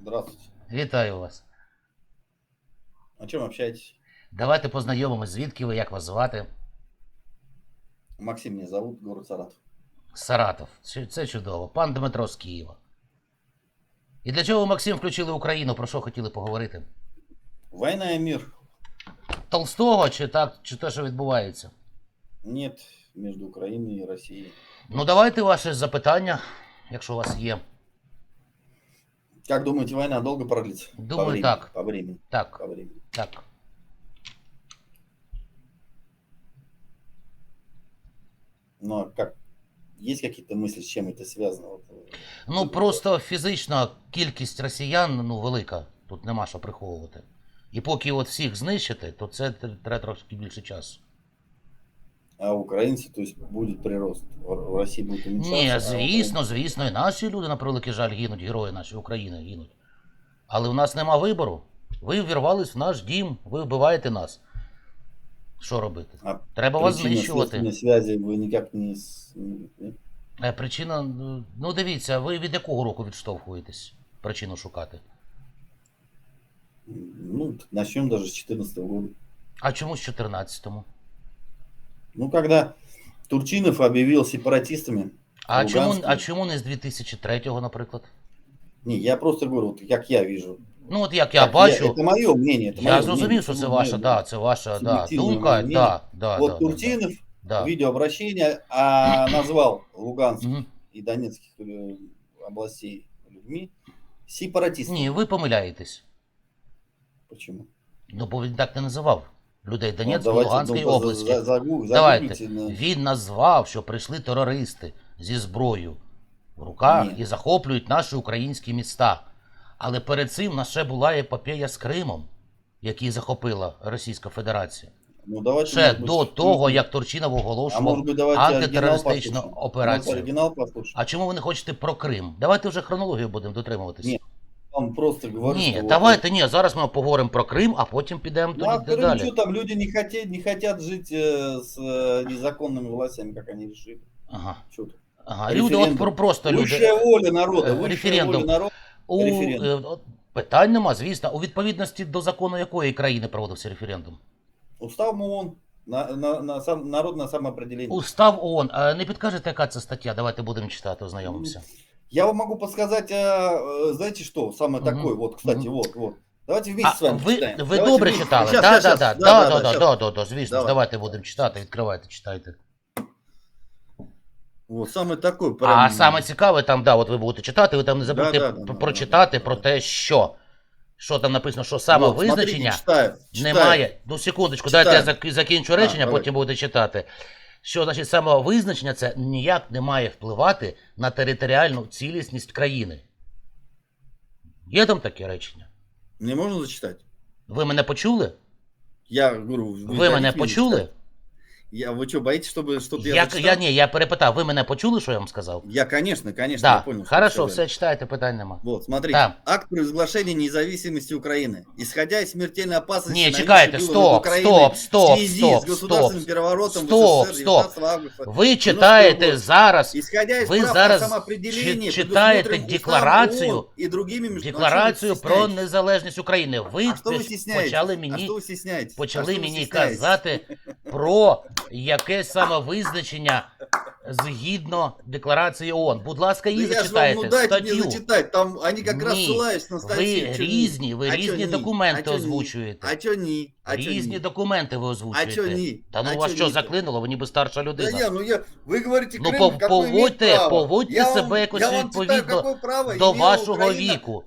Здравствуйте. Вітаю вас. О чем общаетесь? Давайте познайомимось, звідки ви, як вас звати? Максим меня зовут, город Саратов. Саратов. Це чудово. Пан Дмитро з Києва. І для чого ви, Максим, включили Україну? Про що хотіли поговорити? Война и мир. Толстого чи так, чи те, що відбувається? Нет между Украиной и Россией. Ну, давайте ваше запитання, якщо у вас є. Как думаете, война долго продлится? Думаю, по времени, так. По времени. Так, По времени. так. Но как? Есть какие-то мысли, с чем это связано? Вот, э, Ну просто фізична кількість росіян ну, велика. Тут нема що приховувати. І поки от всіх знищити, то це тр- треба трошки більше часу. А украинцы, то есть будет прирост. В в России будет. Ні, а звісно, звісно, і наші люди, на превеликий жаль, гинуть, герої наші України гинуть. Але у нас нема вибору. Ви ввірвались в наш дім, ви вбиваєте нас. Що робити? А Треба вас знищувати. связи вы никак не... Е, Причина, ну, ну дивіться, ви від якого року відштовхуєтесь причину шукати? Ну, начнем даже с 2014 года. А чому з 14-му? Ну, когда Турчинов объявил сепаратистами, А чому, Луганський. а чому не з 2003-го, наприклад? не, я просто говорю, вот как я вижу. Ну, от як я Как бачу, это мое мнение. Это я мое зрозумів, мнение, що це ну, ваша, мое да, мнение. це ваша да, Суб'єктивне думка, мнение. да, да, Вот да, да, Турчинов да. видеообращение а, назвал Луганск Мгм. и Донецких э, областей людьми сепаратистами. Ні, ви помиляєтесь. Почему? Ну, бо він так не називав Людей Ну, Донецької, давайте, Луганської ну, за- області. за- Давайте. загуглите Він назвав, що прийшли терористи зі зброєю в руках Ні. і захоплюють наші українські міста. Але перед цим в нас ще була епопея з Кримом, який захопила Російська Федерація. Ну, давайте, Ще может быть, до того, як Турчинов оголошував антитерористичну операцію. А чому ви не хочете про Крим? Давайте вже хронологію будемо дотримуватись. Ні, Вам просто говорю, Ні, что вот- давайте ні. Зараз ми поговоримо про Крим, а потім підемо Ну, а туди Крым, далі. что там люди не хотят, не хотят жить э, с э, незаконными властями, как они решили. Ага. Что тут? Ага. Люди, от Референдум. про просто люди. Высшая воля народа, Э, высшая референдум. воля народа. У, Референдум. е, от питань нема, звісно. У відповідності до закону якої країни проводився референдум? Устав ООН, на, на, на сам, народное самоопределение. Устав ООН. А не підкажете, яка це стаття? Давайте будемо читати, ознайомимося. я вам могу подсказать, а, э, знаете что, самое Мгм. такое, вот, кстати, Мгм. вот, вот. Давайте вместе А с вами ви, почитаем. ви Давайте добре вместе. читали? Щас, Так, щас, так, щас. Да, да, так, да, щас. так, так, так, звісно. Давай. Давайте будемо читати, відкривайте, читайте. Вот, самое такое. Прям... А саме цікаве там, да, от ви будете читати, ви там не забудьте Да, да, да, п- да, прочитати да, про те, що. Що там написано, що саме Вот, смотрите, визначення читаю, читаю. немає. Ну, секундочку, Читаю. дайте я закінчу речення, давай. потім будете читати. Що значить самовизначення це ніяк не має впливати на територіальну цілісність країни. Є там таке речення? Не можна зачитати. Ви мене почули? Я говорю, Ви мене почули? зачитать. Я, вы что, боитесь, чтобы что-то я, Я, зачитал? я, ні, я перепитав, ви мене почули, що я вам сказав? Я, конечно, конечно, я Так, понял. что вы хорошо, сказали. все читайте, питань нема. Вот, смотрите. Да. Акт провозглашения независимости Украины. Исходя из смертельной опасности... Не, нависшей чекайте, было стоп, над Украиной стоп, стоп, в связи стоп, с государственным стоп, переворотом стоп, в СССР стоп. 19 августа. Ви читаєте зараз Исходя из Ви прав зараз на самоопределение, чи- читаєте предусмотренных декларацію- Уставом ООН и другими международными декларацію про стесняетесь. незалежність України. Ви А что вы пиш- стесняетесь? почали А мені что вы стесняетесь? А почали что вы мені стесняетесь? казати про якесь самовизначення згідно декларації ООН. Будь ласка, Да її я ж вам, зачитайте. ну дайте мне статтю. зачитать, там они как раз Ні, ссылаются на статьи. Ви Чё не? різні, ви А чё різні не? документи А чё не? озвучуєте. А чё не? А чё Різні не? документи ви озвучуєте. А чё ні? Та ну А вас чё що ні? заклинуло? Ви ніби старша Да людина. я, ну я, вы говорите, Ну, Крым, пов- какое поводьте- имеет право? поводьте я себе вам, якось я вам відповідно читаю, какое право До имела вашого Украина, віку.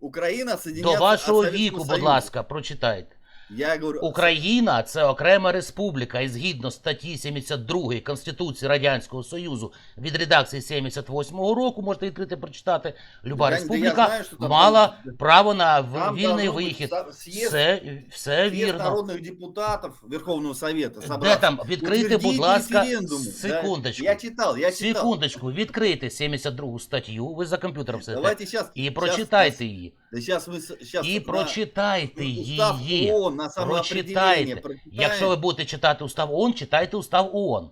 Украина соединяться До вашого от Советского віку, будь Союза. ласка, прочитайте. Я говорю, Україна це окрема республіка, і згідно статті 72 Конституції Радянського Союзу від редакції 78-го року, можете відкрити прочитати. Люба Я- да я республіка знаю, що там- мала право на в- там вільний должно быть вихід. са- съезд- Все, все съезд вірно. народных депутатов Верховного Совета Де собрался, там? Відкрийте, будь утвердить ласка, референдум, да. секундочку. Я читал, я читал. Секундочку, відкрийте 72 статтю, ви за комп'ютером сидите. Давайте сейчас. І прочитайте її. Да сейчас вы сейчас І прочитайте Устав її. ООН на самоопределение. Прочитайте. Якщо ви будете читати устав ООН, читайте устав ООН.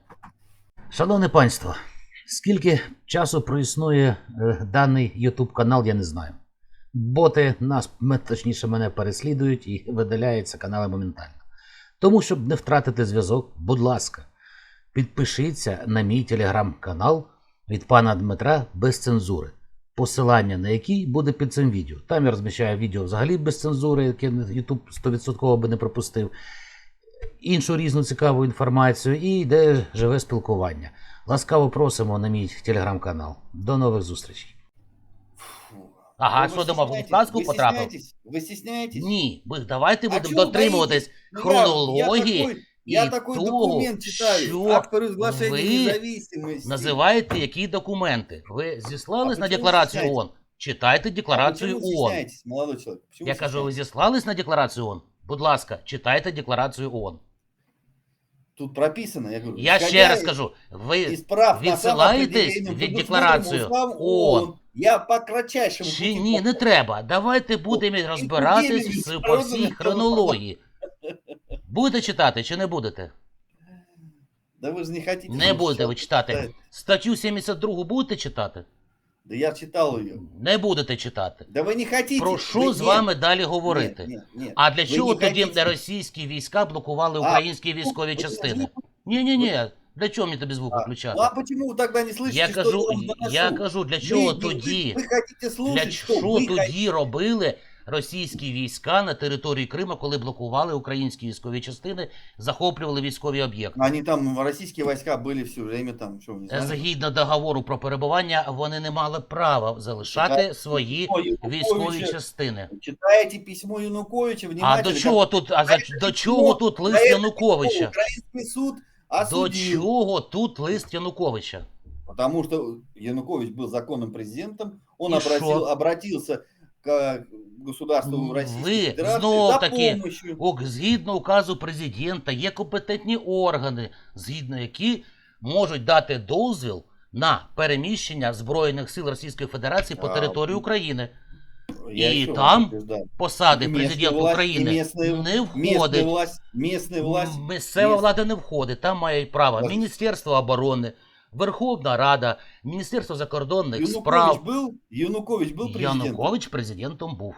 Шановне панство, скільки часу проіснує е, даний YouTube канал, я не знаю. боти нас, м- точніше, мене переслідують і видаляються канали моментально. Тому, щоб не втратити зв'язок, будь ласка, підпишіться на мій телеграм-канал від пана Дмитра без цензури, посилання на який буде під цим відео. Там я розміщаю відео взагалі без цензури, яке YouTube 100% би не пропустив, іншу різну цікаву інформацію і йде живе спілкування. Ласкаво просимо на мій телеграм-канал. До нових зустрічей. Ага, Ну, що думав, в відказку потрапив? Ви стісняєтесь? Ні, ми давайте будемо чого дотримуватись боїтесь? Ну, я- хронології. Я, такой, я і такой того, документ читаю. що Акт по ви независимости. Називаєте які документи? Ви зіслались А на декларацію стісняєтесь? ООН? Читайте А декларацію почему ООН. стесняетесь, молодой человек? Почему Я кажу, ви стесняетесь? зіслались на декларацію ООН? Будь ласка, читайте декларацію ООН. Тут прописано, я говорю. Я исходя ще раз из- кажу, ви из прав на відсилаєтесь самоопределение, від предусмотренным декларацію уставом ООН. Я по кратчайшему Чи пути ні, не треба. Давайте будемо розбиратись з- по всій хронології. Будете читати чи не будете? Да вы же не хотите. Не ничего будете ви читати. читать. Статтю 72 будете читати? Да я читал ее. Не будете читати. Да вы не хотите. Про Вы що з нет, вами далі говорити? нет, нет, нет. А для Ви чого не тоді хотите. російські війська блокували А, українські військові вы частини? должны- Ні, ні, ні. Для чого мені тобі звук А, виключати? Ну а почему вы тогда не слышите, Я что кажу, я вам доношу? я кажу, для Вы- чого вы- тоді? Вы, вы хотите слушать, Для что що вы хотите. тоді робили російські війська на території Криму, коли блокували українські військові частини, захоплювали військові об'єкти? Они там, российские войска были все время там, что вы не знаете? Згідно договору про перебування, вони не мали права залишати Читайте свої письмо Януковича. військові частини. Читаете письмо Януковича, А внимательно. до чого тут, а за, до чого тут лист Проект Януковича? Украинский суд До осудил. чого тут лист Януковича? Потому что Янукович был законным президентом, он И обратил, шо? обратился к государству М, Российской Федерации знов за таки помощью. Ок, згідно указу президента, є компетентні органи, згідно які можуть дати дозвіл на переміщення Збройних сил Російської Федерації по А, території. України. Я еще раз там утверждаю. Посади Местная президента власть, України местная- не Местная входить. власть, местная власть. Місцева влада не входить, там мають право Власть. Міністерство оборони, Верховна Рада, Міністерство закордонних Янукович справ. был, Янукович был президентом. Янукович президентом був.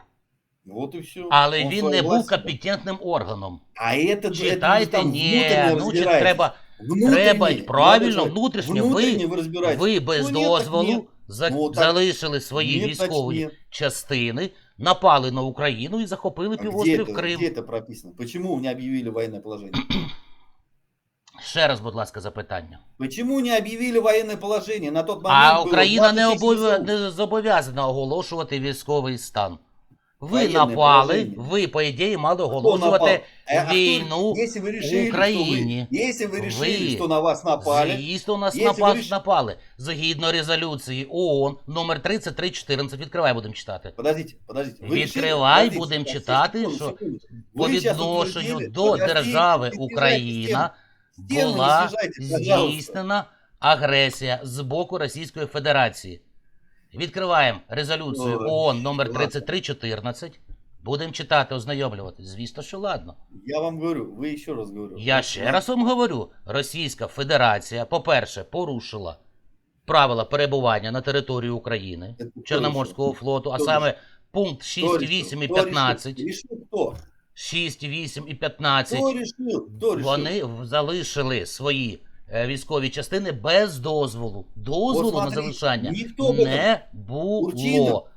Вот и все. Але він не був компетентним органом. А это, это Читайте, там ні, внутренне ну чи разбирайтесь. треба, Внутренне, треба молодой правильно, человек, внутрішнє. внутренне Ви, вы разбираетесь. ви без Ну, нет, так дозволу нет. за- Ну, так- залишили свої Нет, значит, військові нет. частини, напали на Україну і захопили А где півострів это, Крим. где это прописано? Почему не объявили военное положение? Ще раз, будь ласка, запитання. Почему не объявили военное положение? На тот момент А было Україна не, 20 тысяч обов'я... населения. не зобов'язана оголошувати військовий стан. Ви Воєнне напали, положення. ви, по ідеї, мали Кто напал? оголошувати А- а кто- війну если вы решили, Україні. Что вы, если вы решили, Вы что на вас напали, Звісно, нас Якщо напа- ви ріш- напали. Згідно резолюції ООН номер 3314. Відкривай, будемо читати. подождите, подождите. вы Відкривай, решили- будемо подождите, читати, секунду, що секунду. По Ви щас відношенню утвердили- до подождите, держави не съезжайте Україна не була пожалуйста. здійснена агресія з боку Російської Федерації. Відкриваємо резолюцію Ой, ООН номер 3314. Будемо читати, ознайомлюватись. Звісно, що ладно. Я вам говорю, вы еще раз говорю. Я ще раз вам говорю: Російська Федерація, по-перше, порушила правила перебування на території України Чорноморського флоту, а саме пункт Кто 6, 8 і Кто решил? 15. Решил кто? 6, 8 і 15. Кто решил? Кто решил? Вони залишили свої е, військові частини без дозволу. Дозволу на залишання ніхто не було. Турчинов.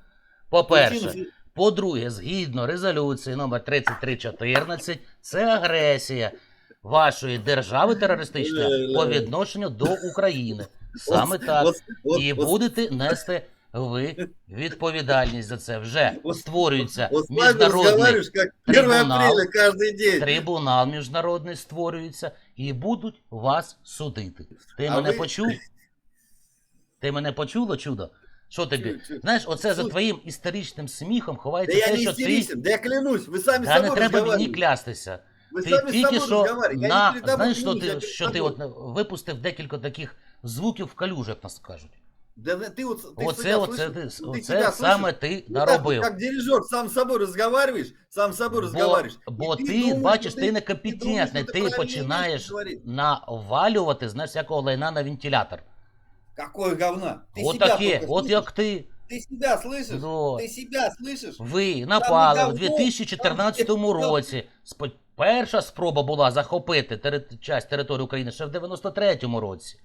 По-перше, по-друге, згідно резолюції номер 3314, це агресія вашої держави терористичної по відношенню до України. Саме так. І будете нести ви відповідальність за це. Вже вот- створюється вот с вами міжнародний разговариваешь, как 1 трибунал. апреля каждый день. трибунал міжнародний створюється і будуть вас судити. Ти А мене ви- почув? Ти мене почуло, чудо? Що тобі? Чу- чу. Знаєш, оце за Слухай. твоїм історичним сміхом Да ховається я те, не що ти. истеричен, да я клянусь, вы сами с Та не собой треба мені разговариваете. клястися. Вы Ти сами с тільки собой що разговариваете. Я на не перед тобой знаєш, що клянусь, я ти перед що ти тобой. от випустив декілька таких звуків в калюжу, як нас кажуть. Да ты вот, ты Оце, себя оце слышишь? ти, Ну, ты оце себя саме слышишь? ти Вот так вот, наробив. как дирижер, сам с собой разговариваешь, сам с собой Бо, разговариваешь. бо И ти, думаешь, бачиш, что ти ты некомпетентний, думаешь, что ти ты правильные починаєш вещи говоришь. навалювати, знаєш, всякого лайна на вентилятор. Какое говна? Ты От себя таке, только от слышишь. як ти. Ты себя слышишь? Ну, Ты себя слышишь? ви напали в давно, 2014 там ще- році. Спо- Перша спроба була захопити тери- часть території України ще в 93-му році.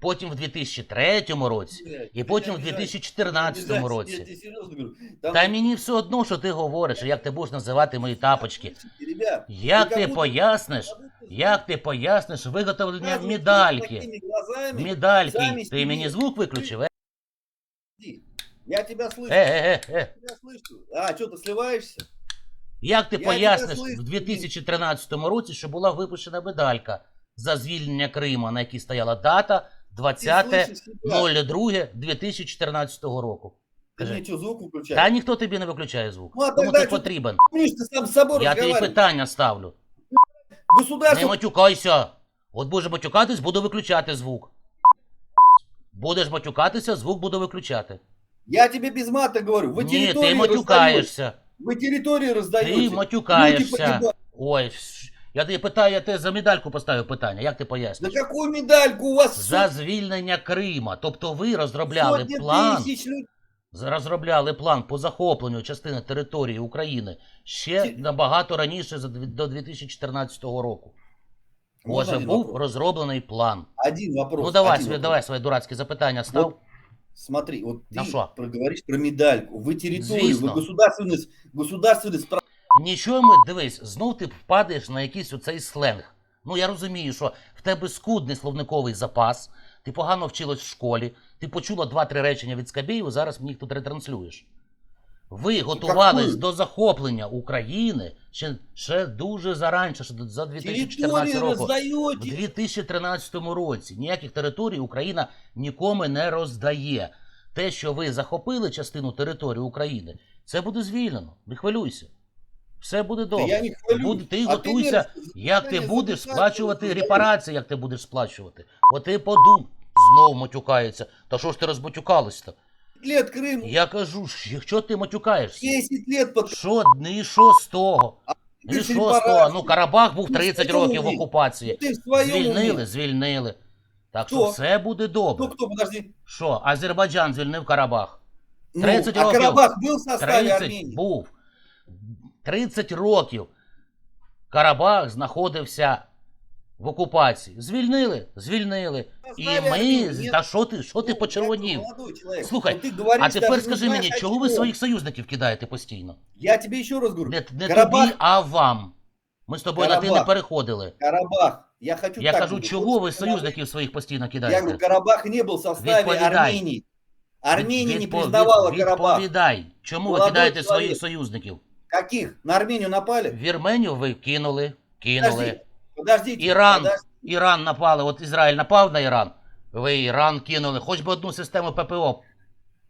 Потім в 2003 році. Блядь, І потім в меня обижаешь. 2014 Обижаешь, Я році. тебе серьезно говорю. Там- Та мені все одно, що ти говориш, і як ти будеш називати мої тапочки. Ребят, Як вы ти как будто- поясниш, как будто як ти поясниш виготовлення показываете медальки? такими глазами. Медальки. Самі Ти мені собі. звук виключив? Е, Я тебя слышу. е, е, е. Я тебя слышу. А, что, ты сливаешься? Як ти Я поясниш тебе слышу. в 2013 році, що була випущена медалька за звільнення Криму, на якій стояла дата Ты слышишь себя? 20.02.2014 року? Ты Скажи. мне что, звук выключаешь? Та ніхто тобі не виключає звук. Ну, а Кому тогда ти чо- потрібен? Помнишь, ты сам с собой Я тобі разговаривал. питання ставлю. Не Государство... матюкайся. От будеш матюкатись, буду виключати звук. Будеш матюкатися, звук буду виключати. Я тебе без мата говорю. Вы Ні, территории ти раздаете. матюкаєшся. Вы территории раздаете. Ти Люди матюкаєшся. погибают. Ой, ш- я тебе питаю, я тебе за медальку поставив питання. Як ти Да поясниш? какую медальку у вас За звільнення Крима. Тобто ви розробляли сотни план, тысяч людей? з- розробляли план по захопленню частини території України ще Ті- набагато раніше за дві- до 2014 року. Можно Може, один був вопрос? розроблений план. Один вопрос. Ну давай один своє, вопрос. давай своє дурацьке запитання став. Вот Смотри, вот На ты шо? проговоришь про медальку. Вы территорию, Звісно. вы государственность, государственность прав- Нічого ми дивись, знов ти впадаєш на якийсь оцей сленг. Ну я розумію, що в тебе скудний словниковий запас, ти погано вчилась в школі, ти почула два-три речення від Скабєєва, зараз мені їх тут ретранслюєш. Ви готувались какую? до захоплення України ще, ще дуже заранше, ще за 2014 территорию року. В 2013 році ніяких територій Україна нікому не роздає. Те, що ви захопили частину території України, це буде звільнено. Не хвилюйся. Все буде Да добре. я не хвалюсь. Буде- ти А ты готуйся, мерзко як ти заявление будеш записать, сплачувати вот, репарації, як ти будеш сплачувати. От ти подум, знов матюкається. Та що ж ти розматюкалась-то? лет Крым, Я кажу, що ти матюкаєшся? 10 лет под... Що, ну і що з того? Ти І ж що з того? репарації. Ну Карабах був Ну, 30 в своєму років в віці. окупації. Ты в своем Звільнили, уме. звільнили. Так що Хто? все буде добре. Кто, кто, подожди. Що, Азербайджан звільнив Карабах? Ну, 30 а років. Карабах был в составе 30 Армении? був. 30 років Карабах знаходився в окупації. Звільнили? Звільнили. І ми. Та що ти, що ти Ну, почервонів? молодой. Слухай, говоришь, А тепер скажи мені, чого ви своїх союзників кидаєте постійно? Я тебе еще раз говорю. Не, не тобі, а вам. Ми з тобою на ти не переходили. Карабах. Я хочу Я так кажу, чого ви союзників своїх постійно кидаєте? Я говорю. Карабах не был в составе Відповідай. Армении. Армения не признавала від- Карабах. Відповідай, чому ви кидаєте своїх союзників? Каких? На Армению напали? Вірменів ви кинули, кинули. Подожди, подождите. Іран, подожди. Іран напали, от Ізраїль напав на Іран. Ви Іран кинули, хоч би одну систему ППО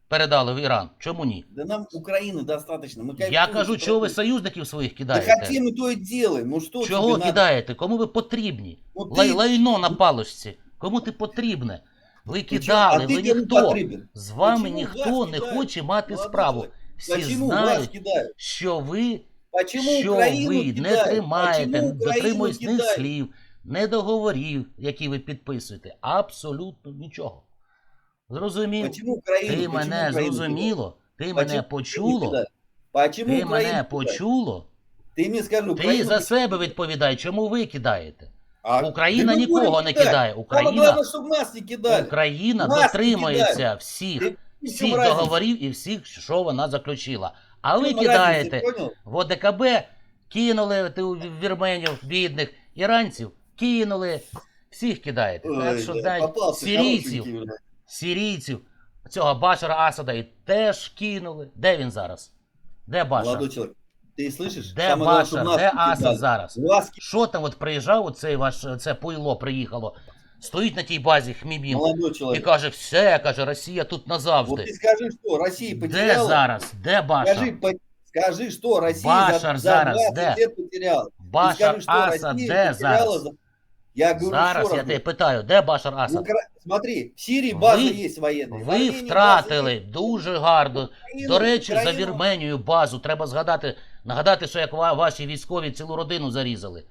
передали в Іран. Чому ні? Да нам Украины достаточно. Мы Я кайфуем, кажу, что чого ви происходит. союзників своїх Да кидаєте? хотим и то и делаем. Ну что Чого тебе надо? кидаєте? Кому ви потрібні? Ну, ты- Лай, лайно на палочці. Кому ти потрібне? Ви Ну, чё, кидали, а ви ты кому ніхто. потрібен? З вами Почему ніхто вас не кидають? хоче мати Молодой справу. человек, Всі Почему вас знають, кидают? що ви Почему що Украину ви не кидают? тримаєте, Почему не Украину дотримуєтесь ні кидают? слів, не договорів, які ви підписуєте. Абсолютно нічого. Зрозумів? Почему Украину? Ти Почему мене Украину зрозуміло, ти кидают? мене Почему почуло, кидают? Почему ти Украину мене кидают? почуло. Ты мне скажи, Ти Украину за себе відповідай, чому ви кидаєте? А, Україна да мы нікого будем не кидать. кидає. Самое Україна, главное, чтобы нас не кидали. Україна Нас не дотримується кидають. всіх, Ти- в всіх чому разниця? договорів і всіх, що вона заключила. А В ви чому кидаєте разниця, понял? в ОДКБ, кинули ту вірменів бідних, іранців, кинули, всіх кидаєте. так Ой, що да, дай, попался сирійців, хорошенький, бля. сирійців, цього Башара Асада і теж кинули. Де він зараз? Де Башар? Молодой человек, ты слышишь? Де Самое главное, Башар? чтобы нас Де не Асад кидали. зараз? Вас ки- Що там от приїжджав, оцей ваш це пуйло приїхало, Стоїть на тій базі Хмібін Молодой і каже, все, каже, Росія тут Вот назавжди. ты скажи, что Россия Де потеряла? зараз? Де Башар? Скажи, по- скажи, что Россия Башар за зараз 20 де? лет потеряла. Башар скажи, что Асад Россия де потеряла зараз? за... Я говорю Зараз я тебе питаю, де Башар Асад? Укра- Смотри, в Сирии база Ви- есть военная. в Ви Армении втратили есть. дуже гарно. Украину- До речі, за Украину- Вірменію базу треба згадати, нагадати, що як ва- ваші військові цілу родину зарізали.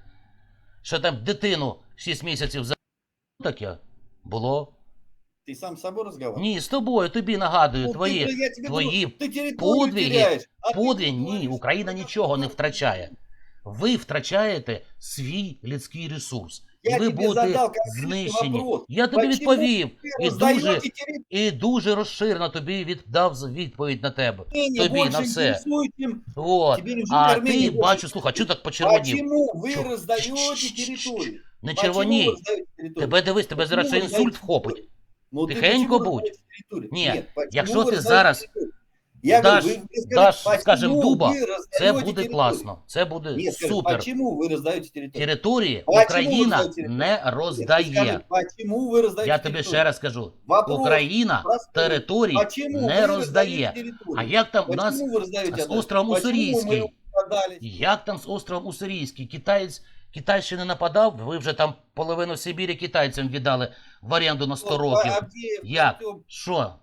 Що там дитину 6 місяців за таке було. Ты сам с собой разговариваешь? Ні, з тобою, тобі нагадую, Ну, твої. ты, я тебе твої говорю, ты территорию подвиги, теряешь, а ты Подвиг, тут ні, говоришь, Україна что нічого не там втрачає. Ви втрачаєте свій людський ресурс. І Я ви тебе будете задал конкретный знищені. вопрос. Я тобі Почему відповів Вы і раздаете дуже, территорию, і дуже розширено тобі віддав з- відповідь на тебе. Армения тобі больше на все. интересует, чем От. Тебе не А Армения ти больше бачу, слухай, чого так почервонів? Почему вы Чё? раздаете территорию? Не Почему червоній. вы раздаете территорию? Тебе дивись, тебе зараз ще Почему ви інсульт раздаете вхопить. Ну, ты Тихенько почему будь. раздаете территорию? Ні, Нет, почему якщо вы ти раздаете зараз территорию? Я даш- говорю, вы мне скажите, даш, почему скажем, дуба, вы Це раздаете буде территорию? класно. Це буде Нет, скажи, супер. почему вы раздаете территорию? Території Почему Україна ви роздаєте не Нет, ты роздає. скажи, почему вы раздаете Я тобі территорию? ще раз кажу: Вопрос Україна простой. території Почему не вы роздає. раздаете территорию? А як там у нас Почему вы раздаете з отдать? островом Почему мы Уссурийский? его продали? Як там з островом Уссурійський? Китаєць Китай ще не нападав, ви вже там половину Сибірі китайцям віддали в оренду на 100 років. Авдеев, Як? Артем. Що?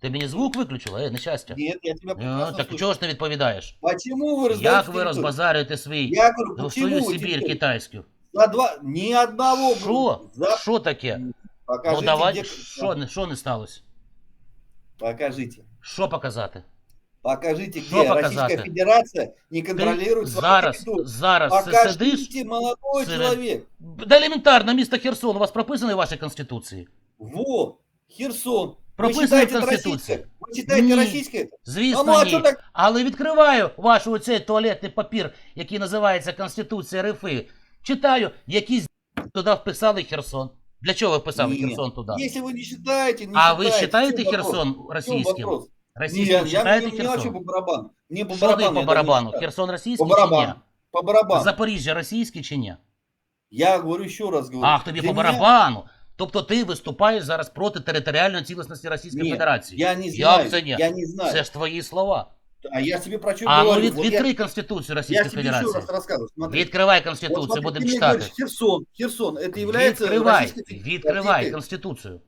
Ти мені звук виключила? Е, нещастя. Нет, я тебя Ну, прекрасно так слышу. чого ж не відповідаєш? Почему вы раздаете Як ви территорию? розбазарюєте свій Я говорю, ну, почему свою вы Сибір территорию? китайську? За два, ни одного. Що? говорю, За... Що таке? Покажите, Ну давай, где- що не, що не сталося? Покажите. Що показати? Покажите, Что где показать? Российская Федерация не Ти контролирует свою зараз, территорию. зараз си- сидиш. Покажите, молодой серед- человек. Да елементарно, місто Херсон у вас прописано в вашій конституції. Во, Херсон. Вы Прописано в считаете это Конституции. российское? Вы считаете Ні. российское? это? А Звісно, ну а ні. что так? Але відкриваю ваш оцей туалетний папір, який називається Конституція РФ. Читаю, якісь туди вписали Херсон. Для чого ви вписали Нет. Херсон туди? Если вы не считаете, не А ви считаете, считаете в чём вопрос? Херсон В чём російським? вопрос? Російським Не, я, считаєте мне, мне вообще Херсон? по барабану. Мне по Що ти барабану. по я даже не барабану? считаю. Херсон По російський чи ні? барабану. По барабану. Запоріжжя російський чи ні? Я говорю еще раз говорю. Ах, тобі Для по меня- барабану. Тобто ти виступаєш зараз проти територіальної цілісності Російської Ні, Федерації. Я не Як знаю. це ні? Я не знаю. Це ж твої слова. А я тебе про что А ну говорю? від, Вот я- відкрий Конституцію Я Російської тебе еще Федерації. раз рассказываю. Смотри. Відкривай Вот Конституцію, смотри, будемо ты мне читати. говоришь, Херсон, Херсон, это является Відкривай, Российской відкривай Федерацией. Конституцію.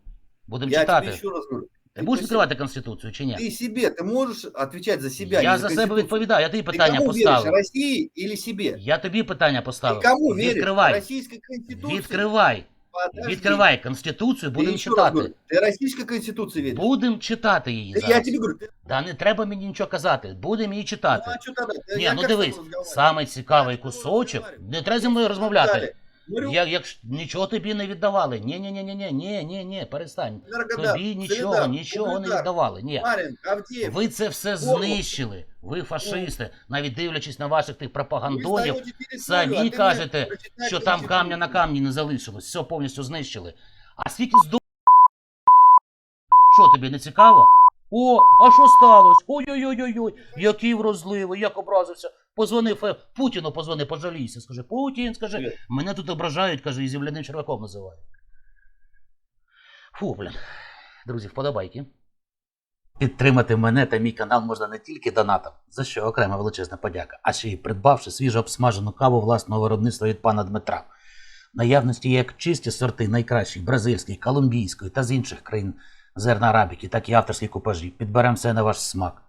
Будемо Я тебе читати. еще раз говорю. Ти будеш ты відкривати Конституцію чи ні? Ты себе, ты можешь отвечать за себя. Я не за себе Конституцию. відповідаю, я тобі Ты питання кому веришь, поставив. России или себе? Я тобі питання Ты поставив. кому веришь? Відкривай. Российской Конституции? Відкривай. Подожди. Відкривай Конституцію, Ты будемо еще раз говорю, читати. ты Российской Конституции веришь? Будемо читати її Да я зараз. тебе говорю, ты... Да не треба мені нічого казати. Будемо її ну, читати. а что тогда? Да Ні, я ну как с тобой дивись, разговариваю? саме цікавий Я з тобою кусочок. розмовляю. Не треба зі мною розмовляти. Далее. Говорю, Я, як нічого тобі не віддавали. Ні, ні, ні, ні, ні, ні, ні, ні, перестань. Энергодар, Тобі нічого, Солидар, нічого не Угледар, віддавали. Ні. Марин, Авдеев. Ви це все Орлов. знищили. Ви фашисти, навіть дивлячись на ваших тих Вы пропагандонів, сдаете территорию, самі а ты мне кажете, прочитай що там камня на Конституцию. камні не залишилось, все повністю знищили. А скільки здо... Що тобі не цікаво? О, а що сталося? Ой-ой-ой-ой, який врозливий, як образився. Позвонив е, Путіну, позвони, пожалійся. Скажи, Путін, скажи, мене тут ображають, каже, і земляним черваком називають. Фу, блін. Друзі, вподобайки. Підтримати мене та мій канал можна не тільки донатом, за що окрема величезна подяка, а ще й придбавши свіжо обсмажену каву власного виробництва від пана Дмитра. Наявності як чисті сорти найкращих бразильської, колумбійської та з інших країн зерна арабіки, так і авторські купажі. Підберемо все на ваш смак.